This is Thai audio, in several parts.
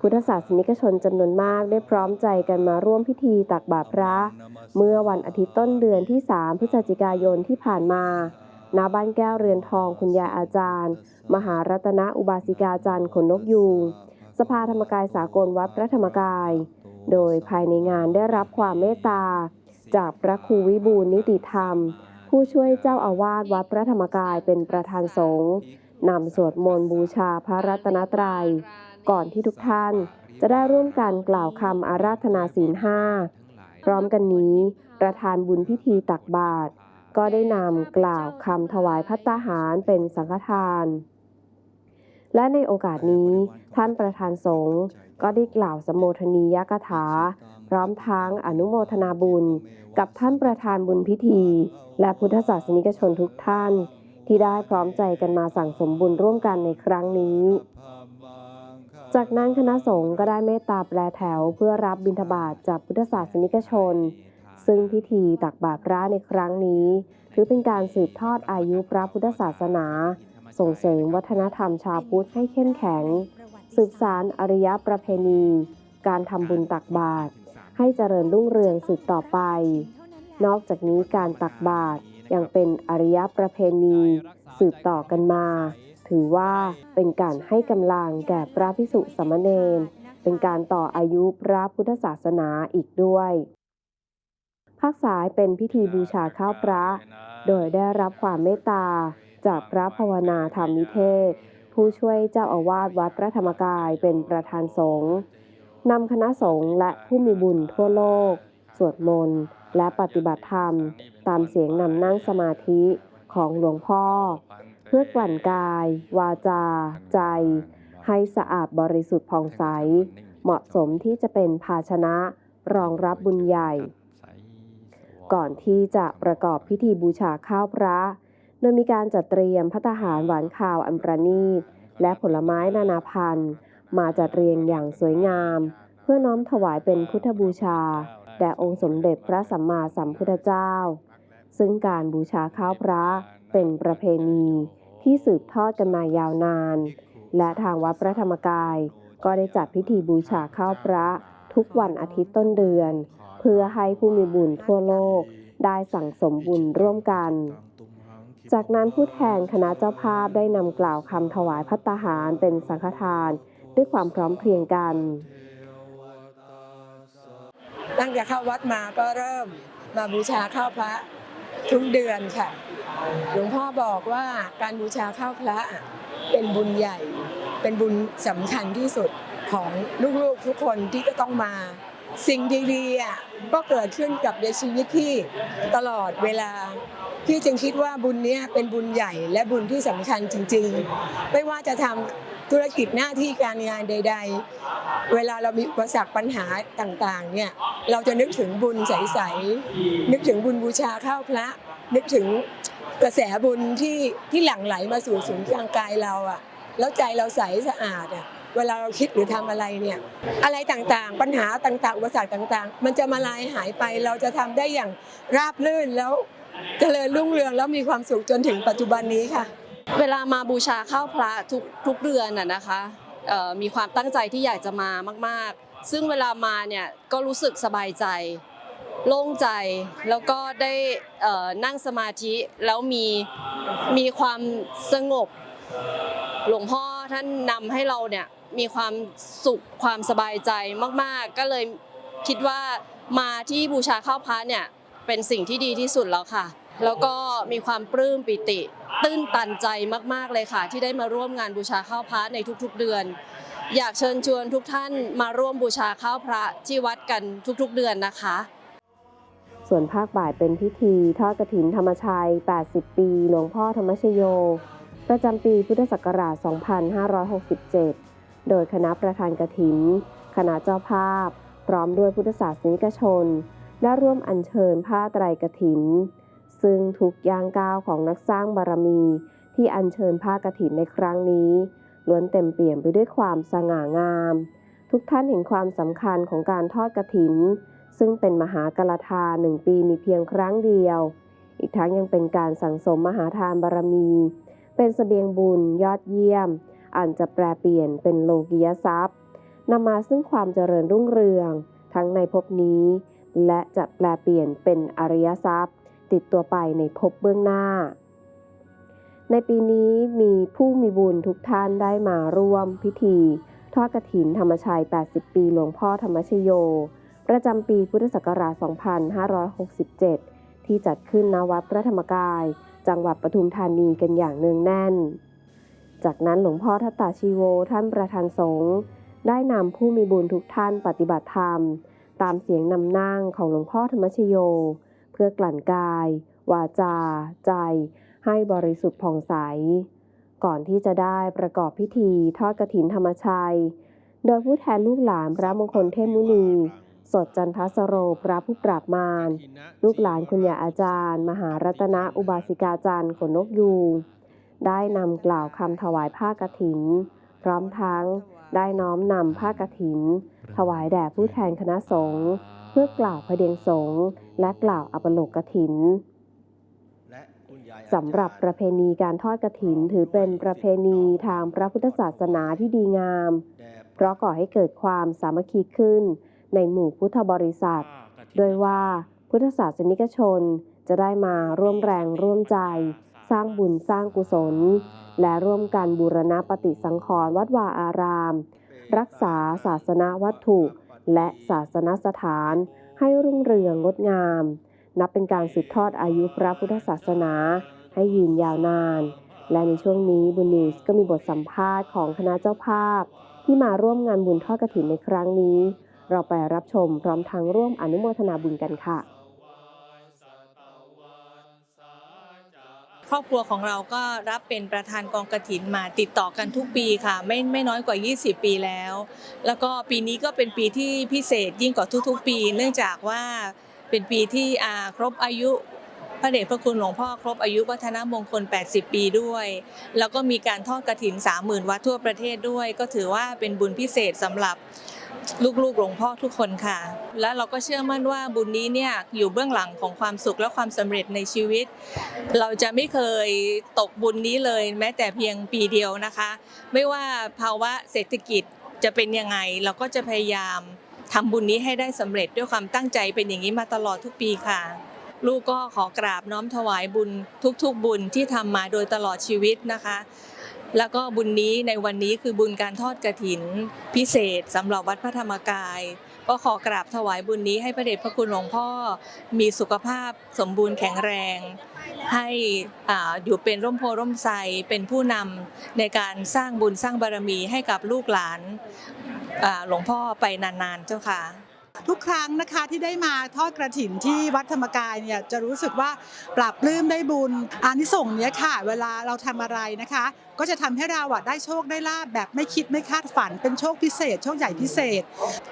พุทธศาสนิกชนจำนวนมากได้พร้อมใจกันมาร่วมพิธีตักบาตรพระ เมื่อวันอาทิตย์ต้นเดือนที่ 3 พฤศจิกายนที่ผ่านมาณบ้านแก้วเรือนทองคุณยายอาจารย์ มหารัตนอุบาสิกาจารย์ขนนกยูงสภาธรรมกายสากลวัดพระธรรมกาย โดยภายในงานได้รับความเมตตา จากพระครูวิบูลนิติธรรม ผู้ช่วยเจ้าอาวาสวัดพระธรรมกายเป็นประธานสงฆ์นำสวดมนต์บูชาพระรัตนตรัย ก่อนที่ทุกท่านจะได้ร่วมกันกล่าวคำอาราธนาศีลห้าพร้อมกันนี้ ประธานบุญพิธีตักบาตรก็ได้นำกล่าวคำถวายพัตตาหารเป็นสังฆทาน และในโอกาสนี้ท่านประธานสงฆ์ก็ได้กล่าวสมโภชนียกถา พร้อมทั้งอนุโมทนาบุญ กับท่านประธานบุญพิธี และพุทธศาสนิกชนทุกท่าน ที่ได้พร้อมใจกันมาสั่งสมบุญร่วมกันในครั้งนี้ จากนั้นคณะสงฆ์ก็ได้เมตตาแปลแถวเพื่อรับบิณฑบาตจากพุทธศาสนิกชน ซึ่งพิธีตักบาตรพระในครั้งนี้ ถือเป็นการสืบทอดอายุพระพุทธศาสนา ส่งเสริมวัฒนธรรมชาวพุทธให้เข้มแข็ง สืบสารอริยประเพณี การทำบุญตักบาตรให้เจริญรุ่งเรืองสืบต่อไป นอกจากนี้การตักบาตรยังเป็นอริยประเพณี สืบต่อกันมา ถือว่าเป็นการให้กำลังแก่พระพิสุสามเณรเป็นการต่ออายุพระพุทธศาสนาอีกด้วยภาคสายเป็นพิธีบูชาข้าวพระ โดยได้รับความเมตตาจากพระภาวนาธรรมนิเทศ ผู้ช่วยเจ้าอาวาสวัดพระธรรมกายเป็นประธานสงฆ์นำคณะสงฆ์และผู้มีบุญทั่วโลก สวดมนต์และปฏิบัติธรรม ตามเสียงนำนั่งสมาธิของหลวงพ่อ เพื่อกลั่นกาย วาจา ใจ ให้สะอาดบริสุทธิ์ผ่องใส เหมาะสมที่จะเป็นภาชนะรองรับบุญใหญ่ ก่อนที่จะประกอบพิธีบูชาข้าวพระ โดยมีการจัดเตรียมพัตหารหวานข้าวอันประณีต และผลไม้นานาพันธุ์ มาจัดเรียงอย่างสวยงาม เพื่อน้อมถวายเป็นพุทธบูชา แด่องค์สมเด็จพระสัมมาสัมพุทธเจ้า ซึ่งการบูชาข้าวพระเป็นประเพณี ที่สืบทอดกันมายาวนาน และทางวัดพระธรรมกาย ก็ได้จัดพิธีบูชาข้าวพระทุกวันอาทิตย์ต้นเดือน เพื่อให้ผู้มีบุญทั่วโลกได้สั่งสมบุญร่วมกัน จากนั้นผู้แทนคณะเจ้าภาพได้นำกล่าวคำถวายพัตตาหารเป็นสังฆทานด้วยความพร้อมเพรียงกัน ตั้งแต่เข้าวัดมาก็เริ่มมาบูชาข้าวพระ ทุกเดือนค่ะ หลวงพ่อบอกว่าการบูชาข้าวพระเป็นบุญใหญ่ เป็นบุญสำคัญที่สุดของลูกๆทุกคนที่จะต้องมา สิ่งดีๆอะก็เกิดขึ้นกับในชีวิตที่ตลอดเวลาพี่จึงคิดว่าบุญนี้เป็นบุญใหญ่และบุญที่สำคัญจริง ๆ ไม่ว่าจะทำ ธุรกิจหน้าที่การงานใด ๆ เวลาเรามีอุปสรรคปัญหาต่างๆเนี่ยเราจะนึกถึงบุญใสๆนึกถึงบุญบูชาข้าวพระ นึกถึงกระแสบุญที่ที่หลั่งไหลมาสู่ศูนย์กลางกายเราอะแล้วใจเราใสสะอาดอะเวลาเราคิดหรือทำอะไรเนี่ยอะไรต่างๆ ปัญหาต่างๆ อุปสรรคต่างๆ มันจะมาลายหายไปเราจะทำได้อย่างราบรื่นแล้วเจริญรุ่งเรืองแล้วมีความสุขจนถึงปัจจุบันนี้ค่ะ เวลามาบูชาข้าวพระทุกทุกเดือนน่ะนะคะมีความตั้งใจที่อยากจะมามาก ๆ ซึ่งเวลามาเนี่ยก็รู้สึกสบายใจ โล่งใจ แล้วก็ได้นั่งสมาธิแล้วมีมีความสงบ หลวงพ่อท่านนำให้เราเนี่ยมีความสุขความสบายใจมาก ๆ ก็เลยคิดว่ามาที่บูชาข้าวพระเนี่ยเป็นสิ่งที่ดีที่สุดแล้วค่ะ แล้วก็มีความปลื้มปิติ ตื้นตันใจมาก ๆ เลยค่ะ ที่ได้มาร่วมงานบูชาข้าวพระในทุกๆเดือน อยากเชิญชวนทุกท่านมาร่วมบูชาข้าวพระที่วัดกันทุกๆเดือนนะคะ ส่วนภาคบ่ายเป็นพิธีทอดกฐินธรรมชัย 80 ปี หลวงพ่อธรรมชโย ประจำปีพุทธศักราช 2567 โดยคณะประธานกฐิน คณะเจ้าภาพ พร้อมด้วยพุทธศาสนิกชน ได้ร่วมอัญเชิญผ้าไตรกฐิน ซึ่งทุกย่างก้าวของนักสร้างบารมี ที่อัญเชิญผ้ากฐินในครั้งนี้ล้วนเต็มเปี่ยมไปด้วยความสง่างาม ทุกท่านเห็นความสำคัญของการทอดกฐิน ซึ่งเป็นมหากรทาหนึ่งปีมีเพียงครั้งเดียว อีกทั้งยังเป็นการสั่งสมมหาทานบารมี เป็นสเสบียงบุญยอดเยี่ยมอันจะแปลเปลี่ยนเป็นโลกียทรัพย์นำมาซึ่งความเจริญรุ่งเรือง ทั้งในภพนี้ และจะแปลเปลี่ยนเป็นอริยทรัพย์ ติดตัวไปในภพเบื้องหน้า ในปีนี้มีผู้มีบุญทุกท่านได้มาร่วมพิธี ทอดกฐินธรรมชัย 80 ปีหลวงพ่อธรรมชโย ประจำปีพุทธศักราช 2567 ที่จัดขึ้นณวัดพระธรรมกาย จังหวัดปทุมธานีกันอย่างเนืองแน่น จากนั้นหลวงพ่อทัตตาชีโวท่านประธานสงฆ์ได้นำผู้มีบุญทุกท่านปฏิบัติธรรม ตามเสียงนำนั่งของหลวงพ่อธรรมชโย พื่อกลั่นกาย วาจา ใจ ให้บริสุทธิ์ผ่องใส ก่อนที่จะได้ประกอบพิธีทอดกฐินธรรมชัย โดยผู้แทนลูกหลานพระมงคลเทพมุนี สดจันทสโรพระผู้ปราบมาร ลูกหลานคุณยาอาจารย์ มหารัตนอุบาสิกาจารย์ขนนกยูงได้นำกล่าวคำถวายผ้ากฐิน พร้อมทั้งได้น้อมนำผ้ากฐิน ถวายแด่ผู้แทนคณะสงฆ์เพื่อกล่าวพระเดียงสงฆ์ และกล่าวอัปโลกกฐินสำหรับประเพณีการทอดกฐินถือเป็นประเพณีทางพระพุทธศาสนาที่ดีงาม เพราะก่อให้เกิดความสามัคคีขึ้น ในหมู่พุทธบริษัท โดยว่าพุทธศาสนิกชนจะได้มาร่วมแรงร่วมใจ สร้างบุญสร้างกุศล และร่วมกันบูรณปฏิสังขรณ์วัดวาอาราม รักษาศาสนวัตถุ และศาสนสถาน ให้รุ่งเรืองงดงาม นับเป็นการสืบทอดอายุพระพุทธศาสนา ให้ยืนยาวนาน และในช่วงนี้บุญนิวส์ก็มีบทสัมภาษณ์ของคณะเจ้าภาพ ที่มาร่วมงานบุญทอดกระถินในครั้งนี้ เราไปรับชมพร้อมทั้งร่วมอนุโมทนาบุญกันค่ะ ครอบครัวของเราก็รับเป็นประธานกองกระถินมาติดต่อกันทุกปีค่ะ ไม่ไม่น้อยกว่า 20 ปีแล้ว แล้วก็ปีนี้ก็เป็นปีที่พิเศษยิ่งกว่าทุกๆ ปี เนื่องจากว่าเป็นปีที่ครบอายุพระเดชพระคุณหลวงพ่อครบอายุวัฒนมงคล 80 ปีด้วย แล้วก็มีการทอดกระถิน 30,000 วัดทั่วประเทศด้วย ก็ถือว่าเป็นบุญพิเศษสำหรับ ลูกๆหลวงพ่อทุกคนค่ะ และเราก็เชื่อมั่นว่าบุญนี้เนี่ยอยู่เบื้องหลังของความสุขและความสำเร็จในชีวิต เราจะไม่เคยตกบุญนี้เลย แม้แต่เพียงปีเดียวนะคะ ไม่ว่าภาวะเศรษฐกิจจะเป็นยังไง เราก็จะพยายามทำบุญนี้ให้ได้สำเร็จด้วยความตั้งใจเป็นอย่างนี้มาตลอดทุกปีค่ะ ลูกก็ขอกราบน้อมถวายบุญทุกๆบุญที่ทำมาโดยตลอดชีวิตนะคะ แล้วก็บุญนี้ในวันนี้คือบุญการทอดกระถินพิเศษสำหรับวัดพระธรรมกาย ก็ขอกราบถวายบุญนี้ให้พระเดชพระคุณหลวงพ่อ มีสุขภาพสมบูรณ์แข็งแรง ให้ออยู่เป็นร่มโพร่มไทรเป็นผู้นำในการสร้างบุญสร้างบารมีให้กับลูกหลานหลวงพ่อไปนานๆเจ้าค่ะทุกครั้งนะคะที่ได้มาทอดกระถินที่วัดธรรมกายเนี่ยจะรู้สึกว่าปรับปลื้มได้บุญอานิสงส์เนี้ยค่ะ เวลาเราทำอะไรนะคะ ก็จะทำให้เราอะได้โชคได้ลาบแบบไม่คิดไม่คาดฝัน เป็นโชคพิเศษ โชคใหญ่พิเศษ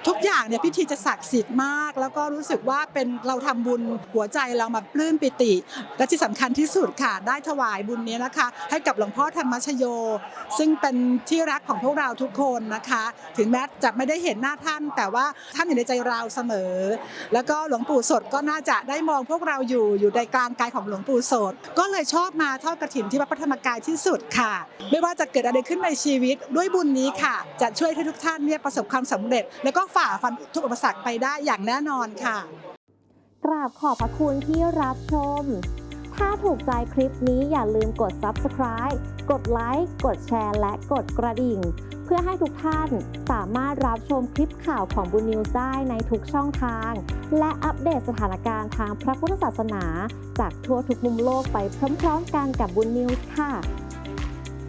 ทุกอย่างเนี่ยพิธีจะศักดิ์สิทธิ์มาก แล้วก็รู้สึกว่าเป็นเราทำบุญหัวใจเรามาปลื้มปิติ และที่สำคัญที่สุดค่ะ ได้ถวายบุญนี้นะคะ ให้กับหลวงพ่อธรรมชโย ซึ่งเป็นที่รักของพวกเราทุกคนนะคะ ถึงแม้จะไม่ได้เห็นหน้าท่าน แต่ว่าท่านอยู่ในใจเราเสมอ แล้วก็หลวงปู่สดก็น่าจะได้มองพวกเราอยู่อยู่ในกลางกายของหลวงปู่สด ก็เลยชอบมาทอดกระถิ่นที่วัดพระธรรมกายที่สุดค่ะไม่ว่าจะเกิดอะไรขึ้นในชีวิตด้วยบุญนี้ค่ะ จะช่วยให้ทุกท่านเนี่ยประสบความสำเร็จ แล้วก็ฝ่าฟันทุกอุปสรรคไปได้อย่างแน่นอนค่ะ กราบขอบพระคุณที่รับชม ถ้าถูกใจคลิปนี้อย่าลืมกด subscribe กดไลค์กดแชร์และกดกระดิ่ง เพื่อให้ทุกท่านสามารถรับชมคลิปข่าวของบุญนิวส์ได้ในทุกช่องทาง และอัปเดตสถานการณ์ทางพระพุทธศาสนา จากทั่วทุกมุมโลกไปพร้อมๆกันกับบุญนิวส์ค่ะ